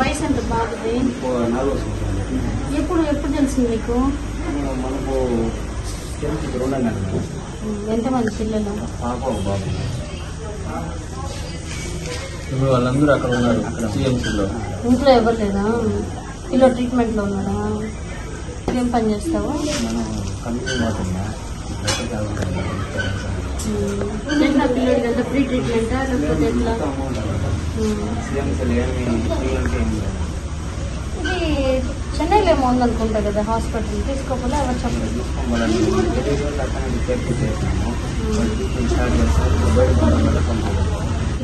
వయసు ఎంత సంవత్సరాలు ఎప్పుడు ఎప్పుడు తెలిసింది మీకు? మనకు ఎంతమంది పిల్లలు? ఇప్పుడు వాళ్ళందరూ అక్కడ ఉన్నారు సిఎంసీలో ఇంట్లో ఎవరు లేదా పిల్ల ట్రీట్మెంట్లో ఉన్నాడా ఏం పని చేస్తావు? ఎట్లా పిల్లడికి అంతా ఫ్రీ ట్రీట్మెంటా లేకపోతే ఎట్లా ఇది చెన్నైలో ఏమో ఉందనుకుంటా కదా హాస్పిటల్ తీసుకోకుండా ఎవరు చెప్పలేదు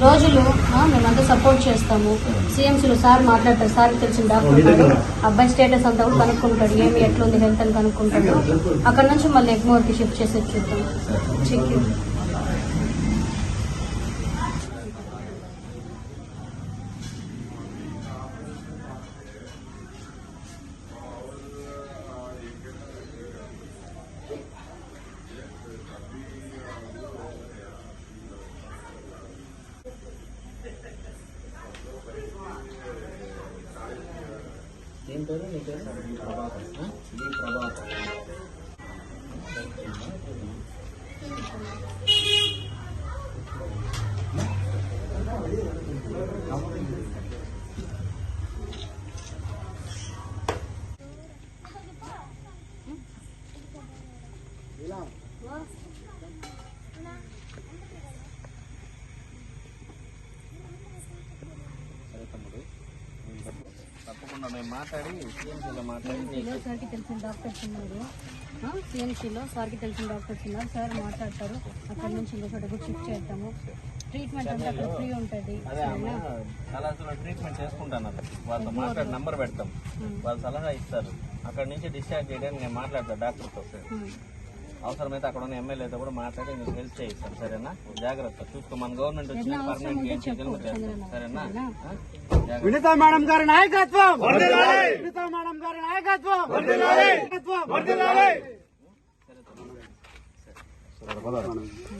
రోజులు మేమంతా సపోర్ట్ చేస్తాము. సిఎంసీలో సార్ మాట్లాడతారు. సార్కి తెలిసిన డాక్టర్ అబ్బాయి స్టేటస్ అంతా కూడా కనుక్కుంటాడు. ఏమి ఎట్లుంది హెల్త్ అని కనుక్కుంటాడు. అక్కడ నుంచి మళ్ళీ ఎగ్మోర్కి షిఫ్ట్ చేసి చూద్దాం. చెక్ ఏం పేరు నీ పేరు ఈ ప్రభాకర్ ఆ? ఈ ప్రభాకర్ సరే తప్పకుండా మేము మాట్లాడి సిఎంసీలో మాట్లాడి సార్కి తెలిసిన డాక్టర్స్ ఉన్నారు. సిఎంసీలో సార్కి తెలిసిన డాక్టర్స్ ఉన్నారు. సార్ మాట్లాడతారు. అక్కడ నుంచి ఇంకో చోట షిఫ్ట్ చేద్దాము. ట్రీట్మెంట్ అంతా అక్కడ ఫ్రీ ఉంటుంది. అదే కళాశాలలో ట్రీట్మెంట్ చేసుకుంటాను. వాళ్ళతో మాట్లాడి నంబర్ పెడతాం. వాళ్ళు సలహా ఇస్తారు. అక్కడ నుంచి డిశ్చార్జ్ చేయడానికి నేను మాట్లాడతాను డాక్టర్తో. అవసరమైతే అక్కడ ఉన్న ఎమ్మెల్యేతో కూడా మాట్లాడి మీకు హెల్ప్ చేయిస్తాను సరేనా? జాగ్రత్త చూసుకో మన గవర్నమెంట్ వచ్చిన పర్మనెంట్ ఏం చేయగలమో చేస్తాం సరేనా. వినితా మేడం గారి నాయకత్వం! వినితా మేడం గారి నాయకత్వం! నాయకత్వం!